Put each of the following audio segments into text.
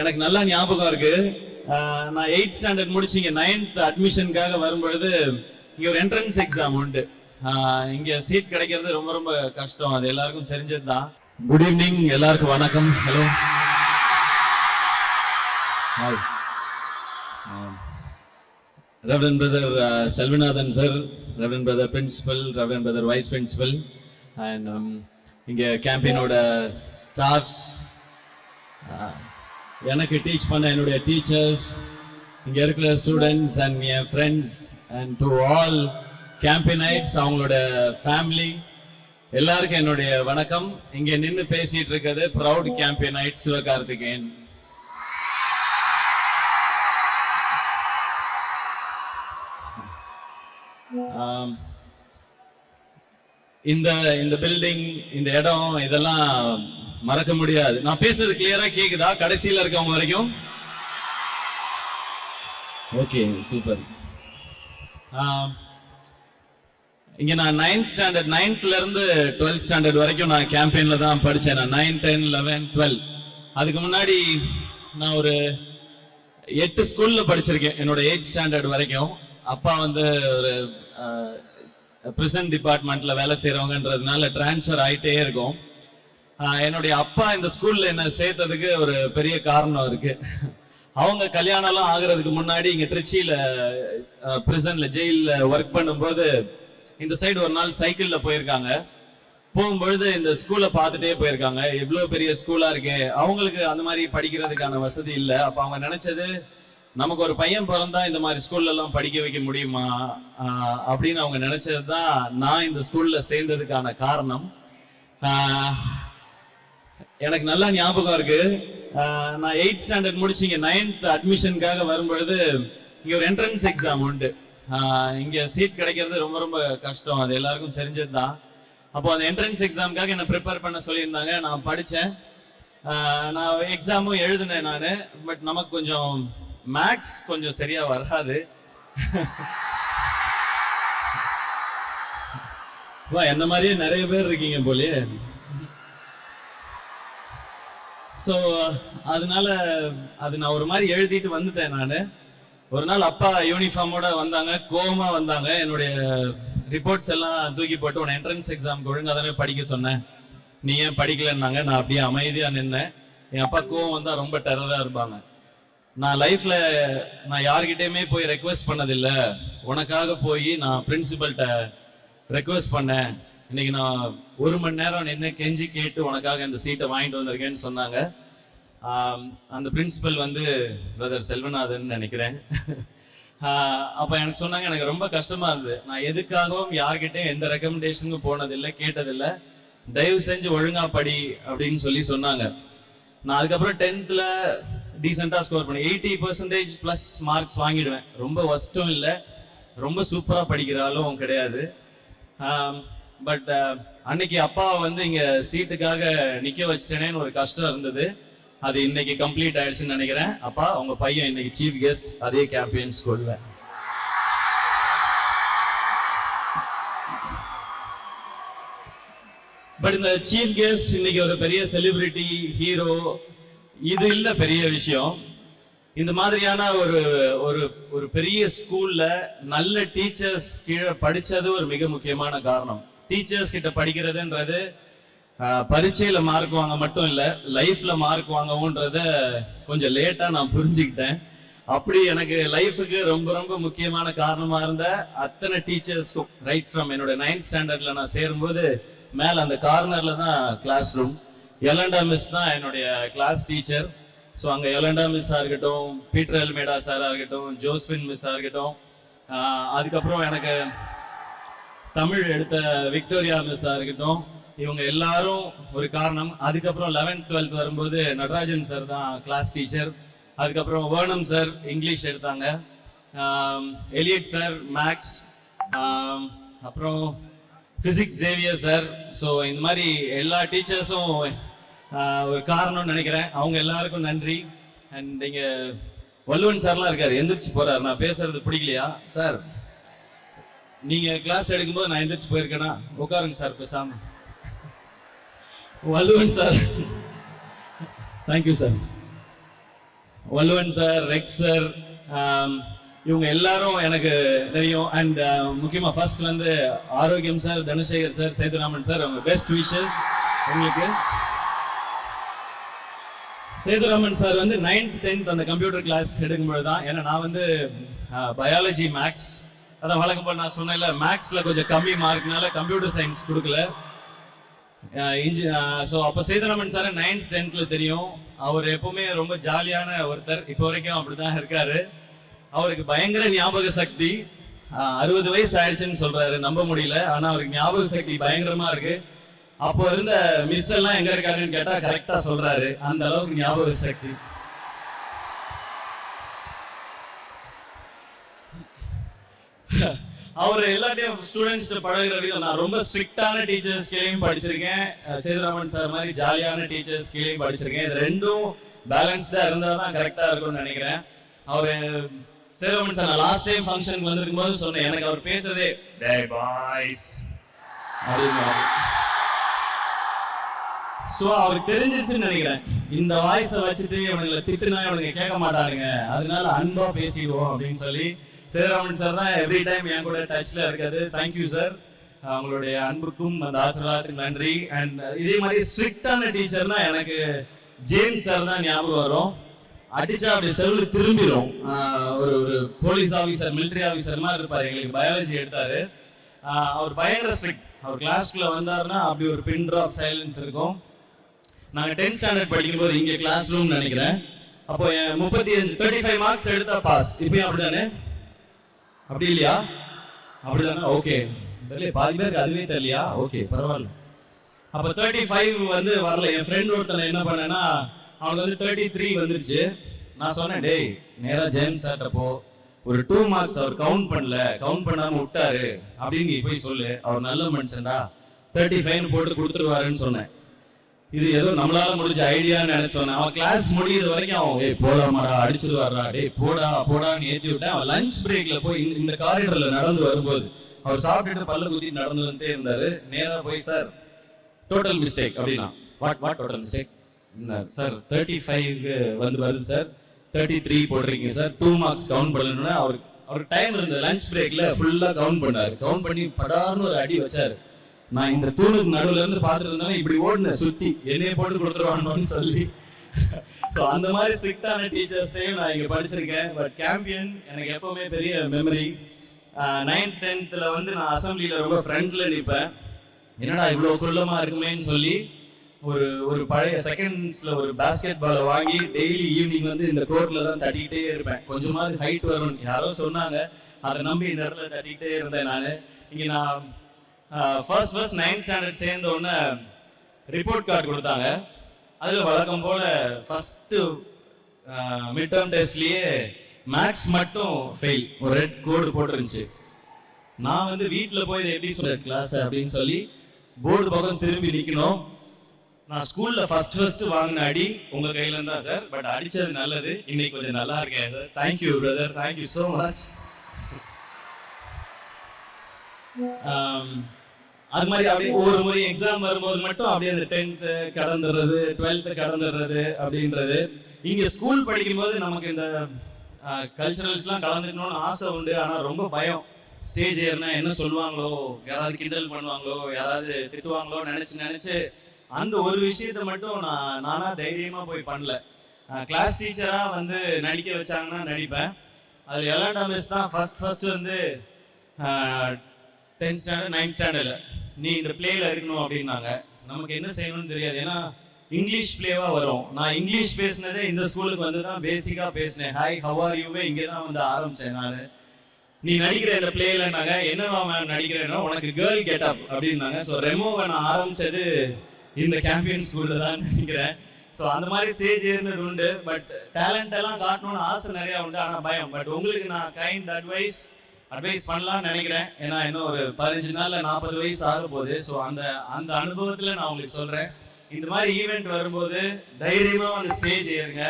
எனக்கு நல்லா ஞாபகம் இருக்கு. நான் எயிட் ஸ்டாண்டர்ட் முடிச்சு இங்க நைன்த் அட்மிஷனுக்காக வரும்பொழுது இங்க ஒரு என்ட்ரன்ஸ் எக்ஸாம் உண்டு. இங்க சீட் கிடைக்கிறது ரொம்ப ரொம்ப கஷ்டம். அது எல்லாருக்கும் தெரிஞ்சது தான் குட் ஈவினிங் எல்லாருக்கும் வணக்கம். Hello hi reverend brother Selvanathan sir reverend brother principal reverend brother vice principal and இங்க கேம்பெயினோட ஸ்டாஃப்ஸ் எனக்கு டீச் பண்ண என்னுடைய டீச்சர்ஸ் இங்க இருக்கிற students and N friends and to all Campionites அவங்களோட ஃபேமிலி எல்லாருக்கும் என்னுடைய வணக்கம். இங்க நின்று பேசிட்டு இருக்கிறது ப்ரௌட் கேம்பெயினைட் சிவகார்த்திகேயன். இந்த இந்த பில்டிங் இந்த இடம் இதெல்லாம் மறக்க முடியாது. நான் பேசுறது கிளியரா கேக்குதா? கடைசியில இருக்கவங்க வரைக்கும்? ஓகே சூப்பர் இங்க நான் நைன்த் ஸ்டாண்டர்ட் நைன்த்ல இருந்து டுவெல்த் ஸ்டாண்டர்ட் வரைக்கும் நான் கேம்பெயின்ல தான் படிச்சேன் நான். நைன் டென் லெவன் டுவெல் அதுக்கு முன்னாடி நான் ஒரு எட்டு ஸ்கூல்ல படிச்சிருக்கேன் என்னோட எயிட் ஸ்டாண்டர்ட் வரைக்கும். அப்பா வந்து ஒரு பிரசன்ட் டிபார்ட்மெண்ட்ல வேலை செய்யறவங்கன்றதுனால டிரான்ஸ்ஃபர் ஆயிட்டே இருக்கும். என்னுடைய அப்பா இந்த ஸ்கூல்ல என்ன சேர்த்ததுக்கு ஒரு பெரிய காரணம் இருக்கு. அவங்க கல்யாணம் எல்லாம் ஆகுறதுக்கு முன்னாடி இங்க திருச்சியில பிரிசன்ல ஜெயில ஒர்க் பண்ணும்போது இந்த சைடு ஒரு நாள் சைக்கிள்ல போயிருக்காங்க. போகும்பொழுது இந்த ஸ்கூலை பார்த்துட்டே போயிருக்காங்க. எவ்வளோ பெரிய ஸ்கூலா இருக்கே அவங்களுக்கு அந்த மாதிரி படிக்கிறதுக்கான வசதி இல்லை. அப்ப அவங்க நினைச்சது நமக்கு ஒரு பையன் பிறந்தா இந்த மாதிரி ஸ்கூல்ல எல்லாம் படிக்க வைக்க முடியுமா? அப்படின்னு அவங்க நினைச்சதுதான் நான் இந்த ஸ்கூல்ல சேர்ந்ததுக்கான காரணம். எனக்கு நல்லா ஞாபகம் இருக்கு. நான் எயிட் ஸ்டாண்டர்ட் முடிச்சு இங்க நைன்த் அட்மிஷனுக்காக வரும்பொழுது இங்க ஒரு என்ட்ரன்ஸ் எக்ஸாம் உண்டு. இங்க சீட் கிடைக்கிறது ரொம்ப ரொம்ப கஷ்டம். அது எல்லாருக்கும் தெரிஞ்சது தான் அப்போ அந்த என்ட்ரன்ஸ் எக்ஸாமுக்காக என்ன ப்ரிப்பேர் பண்ண சொல்லியிருந்தாங்க. நான் படித்தேன் நான் எக்ஸாமும் எழுதினேன் நான். பட் நமக்கு கொஞ்சம் மேக்ஸ் கொஞ்சம் சரியா வராது. வா என்ன மாதிரியே நிறைய பேர் இருக்கீங்க போலயே. ஸோ அதனால அது நான் ஒரு மாதிரி எழுதிட்டு வந்துட்டேன் நான். ஒரு நாள் அப்பா யூனிஃபார்மோட வந்தாங்க கோமா வந்தாங்க. என்னுடைய ரிப்போர்ட்ஸ் எல்லாம் தூக்கி போட்டு உன்னை என்ட்ரன்ஸ் எக்ஸாம் ஒழுங்காக தானே படிக்க சொன்னேன். நீ ஏன் படிக்கலன்னாங்க நான் அப்படியே அமைதியாக நின்னேன். என் அப்பா கோவம் வந்தால் ரொம்ப டெரராக இருப்பாங்க. நான் லைஃப்ல நான் யார்கிட்டயுமே போய் ரெக்வெஸ்ட் பண்ணதில்ல. உனக்காக போய் நான் பிரின்சிபல்கிட்ட ரெக்வெஸ்ட் பண்ணேன். இன்னைக்கு நான் ஒரு மணி நேரம் நின்று கெஞ்சி கேட்டு உனக்காக இந்த சீட்டை வாங்கிட்டு வந்திருக்கேன்னு சொன்னாங்க. அந்த பிரின்சிபல் வந்து பிரதர் செல்வநாதன் நினைக்கிறேன். அப்போ எனக்கு சொன்னாங்க எனக்கு ரொம்ப கஷ்டமா இருந்தது. நான் எதுக்காகவும் யார்கிட்டயும் எந்த ரெக்கமெண்டேஷனுக்கும் போனதில்லை கேட்டதில்லை. தயவு செஞ்சு ஒழுங்கா படி அப்படின்னு சொல்லி சொன்னாங்க. நான் அதுக்கப்புறம் டென்த்தில் டீசெண்டாக ஸ்கோர் பண்ணேன். எயிட்டி பர்சன்டேஜ் ப்ளஸ் மார்க்ஸ் வாங்கிடுவேன். ரொம்ப ஒஸ்ட்டும் இல்லை. ரொம்ப சூப்பராக படிக்கிற ஆளும் கிடையாது. பட் uh, அன்னைக்கு அப்பா வந்து இங்க சீட்டுக்காக நிக்க வச்சிட்டேனேன்னு ஒரு கஷ்டம் இருந்தது. அது இன்னைக்கு கம்ப்ளீட் ஆயிடுச்சுன்னு நினைக்கிறேன். அப்பா உங்க பையன் இன்னைக்கு சீஃப் கெஸ்ட் அதே கேம்பியன் ஸ்கூல்ல பட் இந்த சீஃப் கெஸ்ட் இன்னைக்கு ஒரு பெரிய செலிபிரிட்டி ஹீரோ இது இல்ல பெரிய விஷயம். இந்த மாதிரியான ஒரு ஒரு ஒரு பெரிய ஸ்கூல்ல நல்ல டீச்சர்ஸ் கீழே படிச்சது ஒரு மிக முக்கியமான காரணம். டீச்சர்ஸ் கிட்ட படிக்கிறதுன்றது ஆஹ், பரீட்சையில மார்க் வாங்க மட்டும் இல்லை லைஃப்ல மார்க் வாங்கவும்ன்றத கொஞ்சம் லேட்டா நான் புரிஞ்சுக்கிட்டேன். அப்படி எனக்கு லைஃபுக்கு ரொம்ப ரொம்ப முக்கியமான காரணமா இருந்த அத்தனை டீச்சர்ஸ்க்கும் ரைட் ஃப்ரம் என்னோட நைன்த் ஸ்டாண்டர்ட்ல நான் சேரும்போது மேல அந்த கார்னர்ல தான் கிளாஸ் ரூம் எலண்டா மிஸ் தான் என்னுடைய கிளாஸ் டீச்சர் ஸோ அங்கே எலண்டா மிஸ்ஸாக இருக்கட்டும் பீட்டர் எல்மேடா சாராக இருக்கட்டும் ஜோஸ்வின் மிஸ்ஸாக இருக்கட்டும். அதுக்கப்புறம் எனக்கு தமிழ் எடுத்த விக்டோரியா மிஸ்ஸா இருக்கட்டும். இவங்க எல்லாரும் ஒரு காரணம். அதுக்கப்புறம் லெவன்த் டுவெல்த் வரும்போது நடராஜன் சார் தான் கிளாஸ் டீச்சர் அதுக்கப்புறம் வேணம் சார் இங்கிலீஷ் எடுத்தாங்க. எலியட் சார் மேக்ஸ் அப்புறம் பிசிக்ஸ் ஜேவியர் சார் ஸோ இந்த மாதிரி எல்லா டீச்சர்ஸும் ஒரு காரணம்னு நினைக்கிறேன். அவங்க எல்லாருக்கும் நன்றி. அண்ட் இங்கே வல்லுவன் சார்லாம் இருக்காரு. எந்திரிச்சு போறாரு. நான் பேசுறது பிடிக்கலையா? சார் நீங்க கிளாஸ் எடுக்கும்போது நான் எந்திரிச்சு போயிருக்கேனா? உட்காருங்க சார் பேசாம. Valluvan sir thank you sir Valluvan sir Rex sir இவங்க எல்லாரும் எனக்கு தெரியும். அண்ட் uh, முக்கியமா ஃபர்ஸ்ட் வந்து Arokiyam sir Thanushekar sir Sethuraman sir அவங்க பெஸ்ட் விஷஸ் உங்களுக்கு. சேதுராமன் சார் வந்து நைன்த் டென்த் அந்த கம்ப்யூட்டர் கிளாஸ் எடுக்கும்போது தான் ஏன்னா நான் வந்து uh, பயாலஜி மேக்ஸ் அதான் வழக்கம் போல் நான் சொன்னேன்ல மேக்ஸ்ல கொஞ்சம் கம்மி மார்க்னால கம்ப்யூட்டர் சயின்ஸ் கொடுக்கல. இன்ஜி ஸோ அப்போ சீதராமன் சார் நைன்த் டென்த்தில் தெரியும். அவர் எப்பவுமே ரொம்ப ஜாலியான ஒருத்தர். இப்போ வரைக்கும் அப்படிதான் இருக்காரு. அவருக்கு பயங்கர ஞாபக சக்தி. அறுபது வயசு ஆயிடுச்சுன்னு சொல்றாரு. நம்ப முடியல. ஆனா அவருக்கு ஞாபக சக்தி பயங்கரமா இருக்கு. அப்போ இருந்த மிஸ் எல்லாம் எங்க இருக்காருன்னு கேட்டா கரெக்டா சொல்றாரு. அந்த அளவுக்கு ஞாபக சக்தி. அவர் எல்லாத்தையும் ஸ்டூடெண்ட்ஸ் பழகிற விதம். நான் ரொம்ப ஸ்ட்ரிக்டான டீச்சர்ஸ் கீழேயும் படிச்சிருக்கேன். சேதுராமன் சார் மாதிரி ஜாலியான டீச்சர்ஸ் கீழேயும் படிச்சிருக்கேன். இது ரெண்டும் பேலன்ஸ்டா இருந்தா தான் கரெக்டா இருக்கும்னு நினைக்கிறேன். அவர் சேதுராமன் சார் நான் லாஸ்ட் டைம் ஃபங்க்ஷனுக்கு வந்திருக்கும் போது சொன்னேன். எனக்கு அவர் பேசுறதே டே பாய்ஸ் அப்படின்னு ஸோ அவருக்கு தெரிஞ்சிருச்சுன்னு நினைக்கிறேன். இந்த வாய்ஸை வச்சுட்டு இவனுங்களை திட்டுனா இவனுங்க கேட்க மாட்டாருங்க அதனால அன்பா பேசிடுவோம் அப்படின்னு சொல்லி சேராமன் சார் தான் எவ்ரி டைம் என் கூட டச்ல இருக்காது தேங்க்யூ சார் அவங்களுடைய அன்புக்கும் அந்த ஆசீர்வாதத்துக்கு நன்றி. அண்ட் இதே மாதிரி ஸ்ட்ரிக்டான டீச்சர்னா எனக்கு ஜேம்ஸ் சார் தான் ஞாபகம் வரும். அடிச்சா அப்படி செவ்வளவு திரும்பிடும் ஒரு ஒரு போலீஸ் ஆஃபீஸர் மிலிட்ரி ஆஃபீஸர் மாதிரி இருப்பார். எங்களுக்கு பயாலஜி எடுத்தாரு. அவர் பயங்கர ஸ்ட்ரிக்ட் அவர் கிளாஸ்க்குள்ள வந்தாருன்னா அப்படி ஒரு பின் ட்ராப் சைலன்ஸ் இருக்கும். நாங்க டென்த் ஸ்டாண்டர்ட் படிக்கும்போது இங்க கிளாஸ் ரூம் நினைக்கிறேன். அப்போ முப்பத்தி அஞ்சு தேர்ட்டி ஃபைவ் மார்க்ஸ் எடுத்தா பாஸ் இப்பயும் அப்படிதானே? அப்படி இல்லையா? அப்படிதானா ஓகே தெரியல பாதி பேருக்கு அதுவே தெரியலையா? ஓகே பரவாயில்ல. அப்ப தேர்ட்டி ஃபைவ் வந்து வரல. என் ஃப்ரெண்ட் ஒருத்தன் என்ன பண்ணேன்னா அவனுக்கு வந்து தேர்ட்டி த்ரீ வந்துருச்சு. நான் சொன்னேன் டேய் நேரா ஜெயந்த் சார்ட்ட போ. ஒரு டூ மார்க்ஸ் அவர் கவுண்ட் பண்ணல. கவுண்ட் பண்ணாம விட்டாரு. அப்படின்னு போய் சொல்லு. அவர் நல்ல மனுஷன்டா. தேர்ட்டி ஃபைவ் போட்டு கொடுத்துருவாருன்னு சொன்னேன். இது ஏதோ நம்மளால முடிஞ்ச ஐடியான்னு நினைச்சோம் அவன் கிளாஸ் முடியிற வரைக்கும் அவன் ஏய் போடாமாடா அடிச்சிருவாரா டேய் போடா போடான்னு ஏத்தி விட்டேன். அவன் லஞ்ச் பிரேக்ல போய் இந்த- காரிடர்ல நடந்து வரும்போது அவர் சாப்பிட்டுட்டு பல்ல குத்தி நடந்து வந்துட்டே இருந்தாரு. நேரா போய் சார் டோட்டல் மிஸ்டேக் அப்படின்னா what what total mistake sir thirty five வந்து வருது சார் தேர்ட்டி த்ரீ போடுறீங்க சார் டூ மார்க்ஸ் கவுண்ட் பண்ணணும்னா அவருக்கு அவருக்கு டைம் இருந்தது. லஞ்ச் பிரேக்ல ஃபுல்லா கவுண்ட் பண்ணாரு. கவுண்ட் பண்ணி படார்னு ஒரு அடி வச்சாரு. நான் இந்த தூணுக்கு நடுவுல இருந்து பார்த்துட்டு இருந்தாலும் இப்படி ஓடுனேன் சுத்தி என்னைய போட்டு கொடுத்துருவானோன்னு சொல்லி. ஸோ அந்த மாதிரி ஸ்ட்ரிக்டான டீச்சர்ஸையும் நான் இங்க படிச்சிருக்கேன். பட் கேம்பியன் எனக்கு எப்பவுமே பெரிய மெமரி நைன்த் டென்த்ல வந்து நான் அசம்பிளில ரொம்ப ஃப்ரண்ட்ல நிற்பேன் என்னடா இவ்வளவு குள்ளமா இருக்குமேன்னு சொல்லி ஒரு ஒரு பழைய செகண்ட்ஸ்ல ஒரு பேஸ்கெட் பாலை வாங்கி டெய்லி ஈவினிங் வந்து இந்த கோர்ட்ல தான் தட்டிக்கிட்டே இருப்பேன். கொஞ்சமாவது ஹைட் வரும் யாரோ சொன்னாங்க. அதை நம்பி இந்த இடத்துல தட்டிக்கிட்டே இருந்தேன் நான். இங்க நான் ஃபர்ஸ்ட் ஃபர்ஸ்ட் நைன்த் ஸ்டாண்டர்ட் சேர்ந்த உடனே ரிப்போர்ட் கார்டு கொடுத்தாங்க. அதில் வழக்கம் போல் ஃபஸ்ட்டு மிட் டேர்ம் டெஸ்ட்லேயே மேக்ஸ் மட்டும் ஃபெயில் ஒரு ரெட் கோடு போட்டுருந்துச்சு. நான் வந்து வீட்டில் போய் எப்படி சொல்கிறேன் கிளாஸ் அப்படின்னு சொல்லி போர்டு பக்கம் திரும்பி நிற்கணும் நான் ஸ்கூலில் ஃபர்ஸ்ட் ஃபர்ஸ்ட் வாங்கின அடி உங்கள் கையில இருந்தா சார் பட் அடித்தது நல்லது. இன்னைக்கு கொஞ்சம் நல்லா இருக்கேன் sir thank you brother thank you so much அது மாதிரி அப்படியே ஒவ்வொரு முறை எக்ஸாம் வரும்போது மட்டும் அப்படியே அந்த டென்த்து கடந்துடுறது டுவெல்த்து கடந்துடுறது அப்படின்றது. இங்க ஸ்கூல் படிக்கும்போது நமக்கு இந்த கல்ச்சுரல்ஸ்லாம் கலந்துக்கணும்னு ஆசை உண்டு. ஆனா ரொம்ப பயம். ஸ்டேஜ் ஏறினா என்ன சொல்லுவாங்களோ? யாராவது கிண்டல் பண்ணுவாங்களோ? யாராவது திட்டுவாங்களோ? நினைச்சு நினைச்சு அந்த ஒரு விஷயத்த மட்டும் நான் நானா தைரியமா போய் பண்ணல. கிளாஸ் டீச்சரா வந்து நடிக்க வச்சாங்கன்னா நடிப்பேன். அதுல எலாண்டா மிஸ் தான் ஃபர்ஸ்ட் ஃபர்ஸ்ட் வந்து டென்த் ஸ்டாண்டர்ட் நைன்த் ஸ்டாண்டர்டில் நீ இந்த பிளேயில் இருக்கணும் அப்படின்னாங்க. நமக்கு என்ன செய்யணும்னு தெரியாது. ஏன்னா இங்கிலீஷ் பிளேவாக வரும். நான் இங்கிலீஷ் பேசினதே இந்த ஸ்கூலுக்கு வந்து தான் பேசிக்காக பேசினேன். ஹாய் ஹவ் ஆர் யூவே இங்கே தான் வந்து ஆரம்பித்தேன் நான். நீ நடிக்கிற இந்த பிளேலனாங்க என்னவா மேம் நடிக்கிறேன்னா உனக்கு கேர்ள் கெட் அப் அப்படின்னாங்க. ஸோ ரெமோவை நான் ஆரம்பித்தது இந்த கேம்பியன் ஸ்கூலில் தான் நினைக்கிறேன். ஸோ அந்த மாதிரி ஸ்டேஜ் இருந்தது உண்டு. பட் டேலண்ட் எல்லாம் காட்டணும்னு ஆசை நிறையா உண்டு. ஆனால் பயம். பட் உங்களுக்கு நான் கைண்ட் அட்வைஸ் அட்வைஸ் பண்ணலாம்னு நினைக்கிறேன். ஏன்னா இன்னும் ஒரு பதினஞ்சு நாள்ல நாற்பது வயசு ஆக போகுது ஸோ அந்த அந்த அனுபவத்தில் நான் உங்களுக்கு சொல்றேன். இந்த மாதிரி ஈவெண்ட் வரும்போது தைரியமா வந்து ஸ்டேஜ் ஏறுங்க.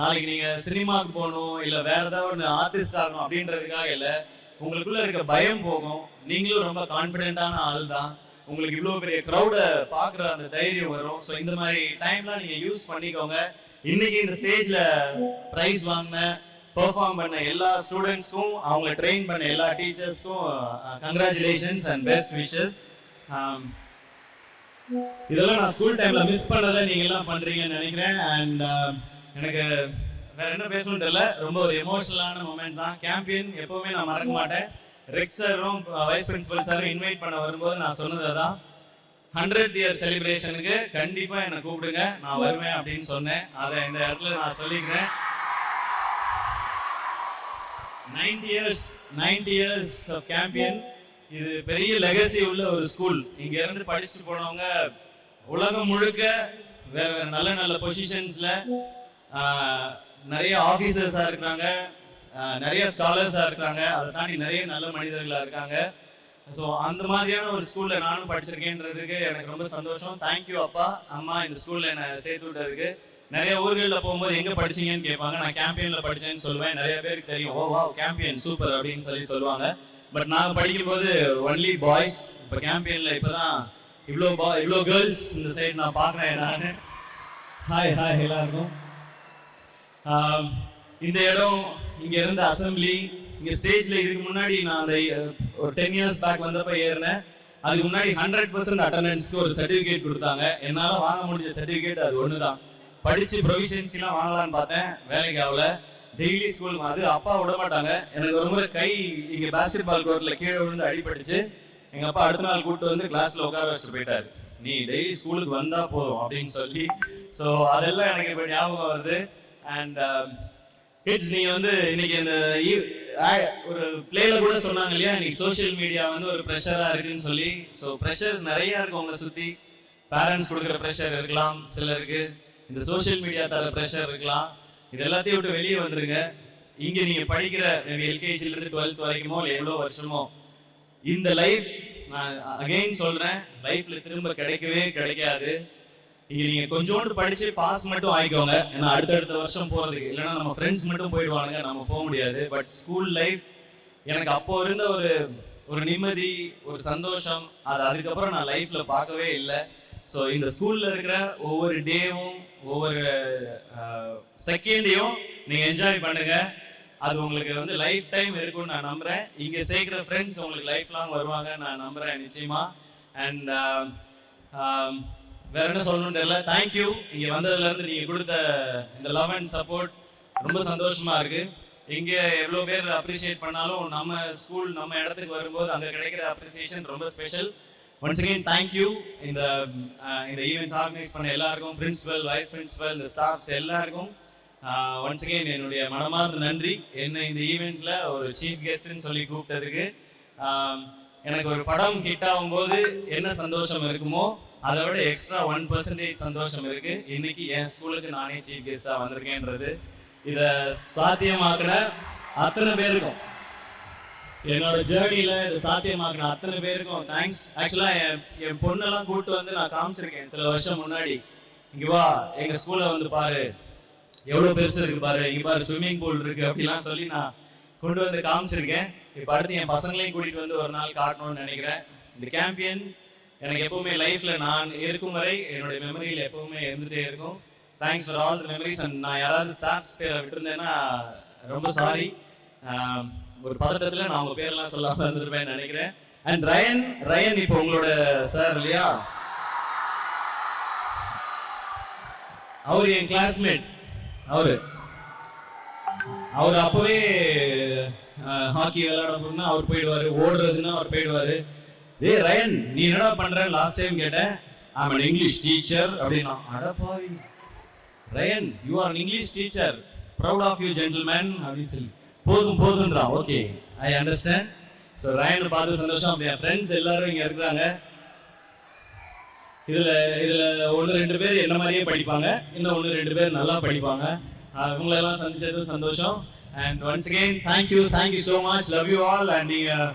நாளைக்கு நீங்க சினிமாவுக்கு போகணும் இல்லை வேற ஏதாவது ஒன்று ஆர்டிஸ்ட் ஆகணும் அப்படின்றதுக்காக இல்லை உங்களுக்குள்ள இருக்க பயம் போகும். நீங்களும் ரொம்ப கான்பிடென்ட்டான ஆள் தான் உங்களுக்கு இவ்வளோ பெரிய க்ரௌடை பார்க்குற அந்த தைரியம் வரும். ஸோ இந்த மாதிரி டைம்லாம் நீங்க யூஸ் பண்ணிக்கோங்க. இன்னைக்கு இந்த ஸ்டேஜ்ல ப்ரைஸ் வாங்கின பெர்ஃபார்ம் பண்ண எல்லா ஸ்டூடெண்ட்ஸ்க்கும் அவங்க ட்ரெயின் பண்ண எல்லா டீச்சர்ஸ்க்கும் கங்க்ராச்சுலேஷன்ஸ் அண்ட் பெஸ்ட் விஷஸ் இதெல்லாம் நான் ஸ்கூல் டைம்ல மிஸ் பண்ணதை நீங்க எல்லாம் பண்றீங்கன்னு நினைக்கிறேன். அண்ட் um, எனக்கு வேற என்ன பேசணும்னு தெரியல. ரொம்ப ஒரு எமோஷனலான மூமெண்ட் தான். கேம்பியன் எப்பவுமே நான் மறக்க மாட்டேன். ரெக் சாரும் வைஸ் பிரின்சிபல் சாரும் இன்வைட் பண்ண வரும்போது நான் சொன்னது தான் ஹண்ட்ரட் இயர் செலிப்ரேஷனுக்கு கண்டிப்பா என்னை கூப்பிடுங்க. நான் வருவேன் அப்படின்னு சொன்னேன். அதை இந்த இடத்துல நான் சொல்லிக்கிறேன். Ninety years ninety years of Campion இது பெரிய லெகசி உள்ள ஒரு ஸ்கூல் இங்க இருந்து படிச்சுட்டு போனவங்க உலகம் முழுக்க வேற வேற நல்ல நல்ல பொசிஷன்ஸ்ல நிறைய ஆஃபீஸர்ஸாக இருக்காங்க நிறைய ஸ்காலர்ஸா இருக்காங்க அதை தாண்டி நிறைய நல்ல மனிதர்களா இருக்காங்க. ஸோ அந்த மாதிரியான ஒரு ஸ்கூல்ல நானும் படிச்சிருக்கேன்றதுக்கு எனக்கு ரொம்ப சந்தோஷம். தேங்க்யூ அப்பா. அம்மா இந்த ஸ்கூல்ல என்னை சேர்த்து விட்டதுக்கு. நிறைய ஊர்களில் போகும்போது எங்க படிச்சீங்கன்னு கேட்பாங்க. நான் கேம்பியன்ல படிச்சேன்னு சொல்லுவேன். நிறைய பேருக்கு தெரியும். ஓ வா கேம்பியன் சூப்பர் அப்படின்னு சொல்லி சொல்லுவாங்க. பட் நாங்க படிக்கும்போது ஒன்லி பாய்ஸ் இப்போ கேம்பியன்ல இப்பதான் இவ்வளோ பா இவ்வளோ கேர்ள்ஸ் இந்த சைடு நான் பார்க்குறேன் நான். ஹாய் ஹாய் எல்லாருக்கும். இந்த இடம் இங்க இருந்த அசெம்பிளி இங்க ஸ்டேஜ்ல இதுக்கு முன்னாடி நான் அந்த ஒரு டென் இயர்ஸ் பேக் வந்தப்ப ஏறினேன். அதுக்கு முன்னாடி ஹண்ட்ரட் பர்சன்ட் அட்டண்டன்ஸ்க்கு ஒரு சர்டிஃபிகேட் கொடுத்தாங்க. என்னால வாங்க முடிஞ்ச சர்டிஃபிகேட் அது ஒண்ணுதான். படிச்சு ப்ரொவிஷன்ஸ்லாம் வாங்கலாம்னு பார்த்தேன். வேலைக்கு ஆகல. டெய்லி ஸ்கூல் அது அப்பா விட மாட்டாங்க. எனக்கு ஒரு முறை கை இங்க பேஸ்கெட் பால் கோர்ட்ல கீழே விழுந்து அடிபட்டுச்சு. எங்க அப்பா அடுத்த நாள் கூட்டு வந்து கிளாஸ்ல உட்கார வச்சுட்டு போயிட்டாரு. நீ டெய்லி ஸ்கூலுக்கு வந்தா போதும் அப்படின்னு சொல்லி. ஸோ அதெல்லாம் எனக்கு இப்போ ஞாபகம் வருது. அண்ட் கிட்ஸ் um, நீங்க வந்து இன்னைக்கு இந்த e, ஒரு பிளேல கூட சொன்னாங்க இல்லையா? இன்னைக்கு சோஷியல் மீடியா வந்து ஒரு ப்ரெஷரா இருக்குன்னு சொல்லி. ஸோ ப்ரெஷர் நிறைய இருக்கும் உங்களை சுத்தி. பேரண்ட்ஸ் கொடுக்குற ப்ரெஷர் இருக்கலாம் சிலருக்கு. இந்த சோஷியல் மீடியா தர ப்ரெஷர் இருக்கலாம். இது எல்லாத்தையும் விட்டு வெளியே வந்துருங்க. இங்கே நீங்கள் படிக்கிற எல்கேஜிலிருந்து டுவெல்த் வரைக்குமோ இல்லை எவ்வளோ வருஷமோ இந்த லைஃப் நான் அகைன் சொல்கிறேன் லைஃப்பில் திரும்ப கிடைக்கவே கிடைக்காது. இங்கே நீங்கள் கொஞ்சோண்டு படித்து பாஸ் மட்டும் ஆகிக்கோங்க ஏன்னா அடுத்தடுத்த வருஷம் போகிறதுக்கு இல்லைன்னா நம்ம ஃப்ரெண்ட்ஸ் மட்டும் போயிடுவானுங்க. நம்ம போக முடியாது. பட் ஸ்கூல் லைஃப் எனக்கு அப்போ இருந்த ஒரு ஒரு நிம்மதி ஒரு சந்தோஷம். அது அதுக்கப்புறம் நான் லைஃப்பில் பார்க்கவே இல்லை. ஸோ இந்த ஸ்கூல்ல இருக்கிற ஒவ்வொரு டேவும் ஒவ்வொரு செகண்டையும் நீங்க என்ஜாய் பண்ணுங்க. அது உங்களுக்கு வந்து லைஃப் டைம் இருக்கும்னு நான் நம்புறேன். இங்க சேர்க்கிற ஃப்ரெண்ட்ஸ் உங்களுக்கு லைஃப் லாங் வருவாங்க நான் நம்புறேன் நிச்சயமா. அண்ட் வேற என்ன சொல்லணும்னு தெரியல. தேங்க்யூ இங்க வந்ததுல இருந்து நீங்க கொடுத்த இந்த லவ் அண்ட் சப்போர்ட் ரொம்ப சந்தோஷமா இருக்கு. இங்க எவ்வளவு பேர் அப்ரிஷியேட் பண்ணாலும் நம்ம ஸ்கூல் நம்ம இடத்துக்கு வரும்போது அங்க கிடைக்கிற அப்ரிசியேஷன் ரொம்ப ஸ்பெஷல் ஒன்ஸ் அகைன் தேங்க்யூ இந்த இந்த ஈவெண்ட் ஆர்கனைஸ் பண்ண எல்லாருக்கும் பிரின்சிபல் வைஸ் பிரின்சிபல் இந்த ஸ்டாஃப்ஸ் எல்லாருக்கும் uh, ஒன்ஸ் அகைன் என்னுடைய மனமார்ந்த நன்றி. என்ன இந்த ஈவெண்ட்ல ஒரு சீஃப் கெஸ்ட்னு சொல்லி கூப்பிட்டதுக்கு um, எனக்கு ஒரு படம் ஹிட் ஆகும்போது என்ன சந்தோஷம் இருக்குமோ அதை விட எக்ஸ்ட்ரா ஒன் பர்சன்டேஜ் சந்தோஷம் இருக்கு. இன்னைக்கு என் ஸ்கூலுக்கு நானே சீஃப் கெஸ்டா வந்திருக்கேன்றது. இதை சாத்தியமாக்குற அத்தனை பேருக்கும். என்னோட ஜேர்னில இதை சாத்தியமாக்குன அத்தனை பேருக்கும் தேங்க்ஸ் ஆக்சுவலா என் பொண்ணெல்லாம் கூட்டு வந்து நான் காமிச்சிருக்கேன் சில வருஷம் முன்னாடி. இங்க வா எங்க ஸ்கூல்ல வந்து பாரு. எவ்வளவு பெருசு இருக்கு பாரு. இங்க பாரு ஸ்விம்மிங் பூல் இருக்கு அப்படிலாம் சொல்லி நான் கொண்டு வந்து காமிச்சிருக்கேன். இப்ப அடுத்து என் பசங்களையும் கூட்டிட்டு வந்து ஒரு நாள் காட்டணும்னு நினைக்கிறேன். இந்த கேம்பியன் எனக்கு எப்பவுமே லைஃப்ல நான் இருக்கும் வரை என்னுடைய மெமரியில எப்பவுமே இருந்துட்டே இருக்கும். Thanks for all the memories and நான் யாராவது ஸ்டாஃப்ஸ் பேரை விட்டுருந்தேன்னா ரொம்ப சாரி ஒரு பதட்டத்துல நான் உங்க பேரெல்லாம் சொல்லாம இருந்திருப்பேன் நினைக்கிறேன். அண்ட் ரயன் ரயன் இப்போ உங்களோட சார் இல்லையா? அவர் என் கிளாஸ்மேட் அவரு. அவர் அப்பவே ஹாக்கி விளையாட போனா அவர் போயிடுவாரு ஓடுறதுன்னா அவர் போயிடுவாரு. ஏ ரயன் நீ என்னடா பண்ற லாஸ்ட் டைம் கேட்டேன். ஐம் இங்கிலீஷ் டீச்சர் அப்படின்னா அடப்பாவி Ryan you are English teacher proud of you gentleman அப்படின்னு சொல்லி. போதும் போதும்ன்றான் ஓகே ஐ அண்டர்ஸ்டாண்ட் ஸோ ராயனை பார்த்து சந்தோஷம் என் ஃப்ரெண்ட்ஸ் எல்லாரும் இங்கே இருக்கிறாங்க. இதில் இதில் ஒன்று ரெண்டு பேர் என்ன மாதிரியே படிப்பாங்க. இன்னும் ஒன்று ரெண்டு பேர் நல்லா படிப்பாங்க. ஆஹ் இவங்களெல்லாம் சந்திச்சது சந்தோஷம். And once again thank you thank you so much love you all and நீங்கள்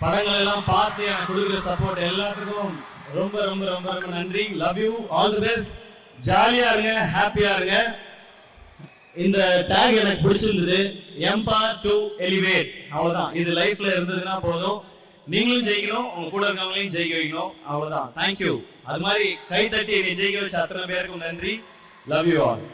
படங்கள் எல்லாம் பார்த்து எனக்கு கொடுக்குற சப்போர்ட் எல்லாத்துக்கும் ரொம்ப ரொம்ப ரொம்ப ரொம்ப நன்றி. Love you all the best ஜாலியாக இருங்க ஹாப்பியாக இருங்க. இந்த டேக் எனக்கு பிடிச்சிருந்தது. எம்பவர் டு எலிவேட் அவ்வளவுதான். இது லைஃப்ல இருந்ததுன்னா போதும். நீங்களும் ஜெயிக்கணும் உங்க கூட இருக்கவங்களையும் ஜெயிக்க வைக்கணும். அவ்வளவுதான். தேங்க்யூ அது மாதிரி கை தட்டி என்னை ஜெயிக்க வச்ச அத்தனை பேருக்கும் நன்றி. Love you all